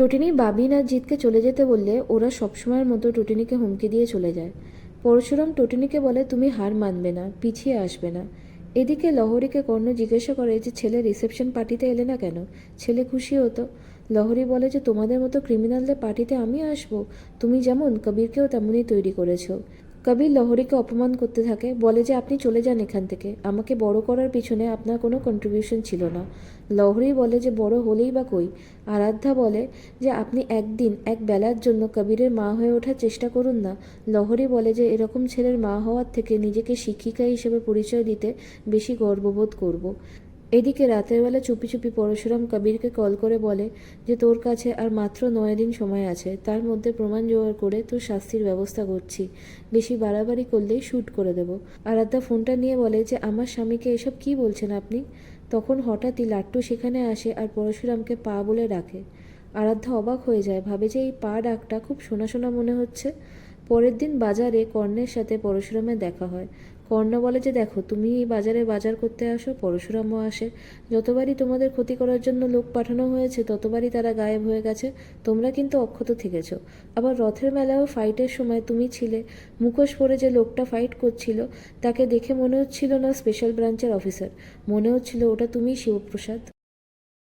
টটিনি বাবিন আর জিতকে চলে যেতে বললে ওরা সবসময়ের মতো টটিনিকে হুমকি দিয়ে চলে যায়। পরশুরাম টটিনিকে বলে, তুমি হার মানবে না, পিছিয়ে আসবে না। এদিকে লহরীকে কর্ণ জিজ্ঞাসা করে, যে ছেলে রিসেপশন পার্টিতে এলে না কেন? ছেলে খুশি হতো। লহরী বলে, যে তোমাদের মতো ক্রিমিনালদের পার্টিতে আমি আসব। তুমি যেমন, কবিরকেও তেমনই তৈরি করেছ। কবির লহরীকে অপমান করতে থাকে, বলে যে আপনি চলে যান এখান থেকে। আমাকে বড় করার পিছনে আপনার কোনো কন্ট্রিবিউশন ছিল না। লহরী বলে যে বড় হলেই বা কই? আরাধ্যা বলে যে আপনি একদিন, এক বেলার জন্য কবিরের মা হয়ে ওঠার চেষ্টা করুন না। লহরী বলে যে এরকম ছেলের মা হওয়ার থেকে নিজেকে শিক্ষিকা হিসেবে পরিচয় দিতে বেশি গর্ববোধ করব। এদিকে রাতের বেলা চুপি চুপি পরশুরাম কবিরকে কল করে বলে যে, তোর কাছে আর মাত্র নয় দিন সময় আছে। তার মধ্যে প্রমাণ জোগাড় করে তোর শাস্তির ব্যবস্থা করছি। বেশি বাড়াবাড়ি করলেই শ্যুট করে দেবো। আরাধ্যা ফোনটা নিয়ে বলে যে, আমার স্বামীকে এসব কি বলছেন আপনি? তখন হঠাৎই লাট্টু সেখানে আসে আর পরশুরামকে পা বলে ডাকে। আরাধ্যা অবাক হয়ে যায়, ভাবে যে, এই পা ডাকটা খুব শোনা শোনা মনে হচ্ছে। পরের দিন বাজারে কর্ণের সাথে পরশুরামের দেখা হয়। কর্ণ বলে যে, দেখো তুমি এই বাজারে বাজার করতে আসো, পরশুরামও আসে। যতবারই তোমাদের ক্ষতি করার জন্য লোক পাঠানো হয়েছে, ততবারই তারা গায়েব হয়ে গেছে। তোমরা কিন্তু অক্ষত থেকেছো। আবার রথের মেলাও ফাইটের সময় তুমি ছিলে। মুখোশ পরে যে লোকটা ফাইট করছিল, তাকে দেখে মনে হচ্ছিল না স্পেশাল ব্রাঞ্চের অফিসার মনে হচ্ছিল ওটা তুমিই শিবপ্রসাদ।